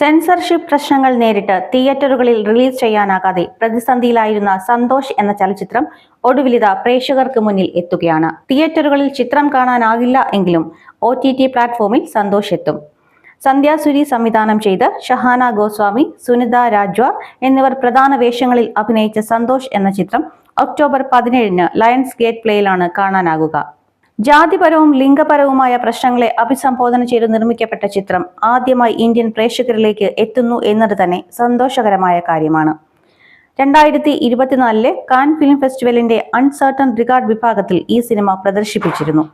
Censorship പ്രശ്നങ്ങൾ നേരിട്ട് തിയേറ്ററുകളിൽ റിലീസ് ചെയ്യാനാകാതെ പ്രതിസന്ധിയിലായിരുന്ന സന്തോഷ് എന്ന ചലച്ചിത്രം ഒടുവിലിത പ്രേക്ഷകർക്ക് മുന്നിൽ എത്തുകയാണ്. തിയേറ്ററുകളിൽ ചിത്രം കാണാനാകില്ല എങ്കിലും ഒ ടി ടി പ്ലാറ്റ്ഫോമിൽ സന്തോഷ് എത്തും. സന്ധ്യാസുരി സംവിധാനം ചെയ്ത് ഷഹാന ഗോസ്വാമി സുനിത രാജ്വ എന്നിവർ പ്രധാന വേഷങ്ങളിൽ അഭിനയിച്ച സന്തോഷ് എന്ന ചിത്രം ഒക്ടോബർ പതിനേഴിന് ലയൺസ് ഗേറ്റ് പ്ലേയിലാണ് കാണാനാകുക. ജാതിപരവും ലിംഗപരവുമായ പ്രശ്നങ്ങളെ അഭിസംബോധന ചെയ്ത് നിർമ്മിക്കപ്പെട്ട ചിത്രം ആദ്യമായി ഇന്ത്യൻ പ്രേക്ഷകരിലേക്ക് എത്തുന്നു എന്നത് തന്നെ സന്തോഷകരമായ കാര്യമാണ്. രണ്ടായിരത്തി ഇരുപത്തിനാലിലെ കാൻ ഫിലിം ഫെസ്റ്റിവലിന്റെ അൺസർട്ടൺ റിഗാർഡ് വിഭാഗത്തിൽ ഈ സിനിമ പ്രദർശിപ്പിച്ചിരുന്നു.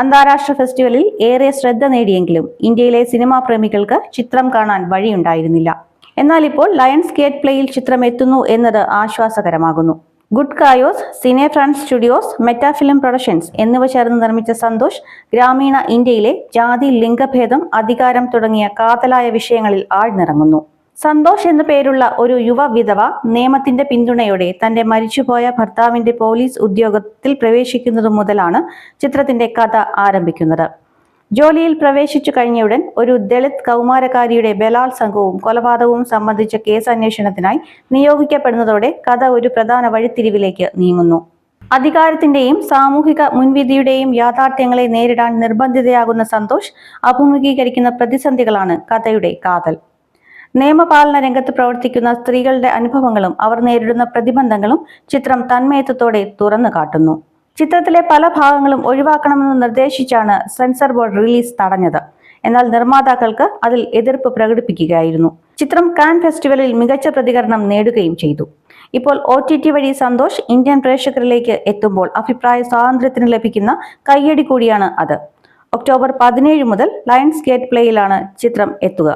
അന്താരാഷ്ട്ര ഫെസ്റ്റിവലിൽ ഏറെ ശ്രദ്ധ നേടിയെങ്കിലും ഇന്ത്യയിലെ സിനിമാ പ്രേമികൾക്ക് ചിത്രം കാണാൻ വഴിയുണ്ടായിരുന്നില്ല. എന്നാൽ ഇപ്പോൾ ലയൺസ് ഗേറ്റ് പ്ലേയിൽ ചിത്രം എത്തുന്നു എന്നത് ആശ്വാസകരമാകുന്നു. Good Chaos Cine France Studios Metafilm Productions എന്നിവ ചേർന്ന് നിർമ്മിച്ച സന്തോഷ് ഗ്രാമീണ ഇന്ത്യയിലെ ജാതി ലിംഗഭേദം അധികാരം തുടങ്ങിയ കാതലായ വിഷയങ്ങളിൽ ആഴ്ന്നിറങ്ങുന്നു. സന്തോഷ് എന്നു പേരുള്ള ഒരു യുവ വിധവ നിയമത്തിന്റെ പിന്തുണയോടെ തന്റെ മരിച്ചുപോയ ഭർത്താവിന്റെ പോലീസ് ഉദ്യോഗത്തിൽ പ്രവേശിക്കുന്നതു മുതലാണ് ചിത്രത്തിന്റെ കഥ ആരംഭിക്കുന്നത്. ജോലിയിൽ പ്രവേശിച്ചു കഴിഞ്ഞയുടൻ ഒരു ദളിത് കൗമാരക്കാരിയുടെ ബലാത്സംഗവും കൊലപാതകവും സംബന്ധിച്ച കേസ് അന്വേഷണത്തിനായി നിയോഗിക്കപ്പെടുന്നതോടെ കഥ ഒരു പ്രധാന വഴിത്തിരിവിലേക്ക് നീങ്ങുന്നു. അധികാരത്തിന്റെയും സാമൂഹിക മുൻവിധിയുടെയും യാഥാർത്ഥ്യങ്ങളെ നേരിടാൻ നിർബന്ധിതയാകുന്ന സന്തോഷ് അഭിമുഖീകരിക്കുന്ന പ്രതിസന്ധികളാണ് കഥയുടെ കാതൽ. നിയമപാലന രംഗത്ത് പ്രവർത്തിക്കുന്ന സ്ത്രീകളുടെ അനുഭവങ്ങളും അവർ നേരിടുന്ന പ്രതിബന്ധങ്ങളും ചിത്രം തന്മയത്വത്തോടെ തുറന്നു കാട്ടുന്നു ചിത്രത്തിലെ പല ഭാഗങ്ങളും ഒഴിവാക്കണമെന്ന് നിർദ്ദേശിച്ചാണ് സെൻസർ ബോർഡ് റിലീസ് തടഞ്ഞത്. എന്നാൽ നിർമ്മാതാക്കൾക്ക് അതിൽ എതിർപ്പ് പ്രകടിപ്പിക്കുകയായിരുന്നു. ചിത്രം കാൻ ഫെസ്റ്റിവലിൽ മികച്ച പ്രതികരണം നേടുകയും ചെയ്തു. ഇപ്പോൾ ഒ ടി ടി വഴി സന്തോഷ് ഇന്ത്യൻ പ്രേക്ഷകരിലേക്ക് എത്തുമ്പോൾ അഭിപ്രായ സ്വാതന്ത്ര്യത്തിന് ലഭിക്കുന്ന കയ്യടി കൂടിയാണ് അത്. ഒക്ടോബർ പതിനേഴ് മുതൽ ലയൺസ് ഗേറ്റ് പ്ലേയിലാണ് ചിത്രം എത്തുക.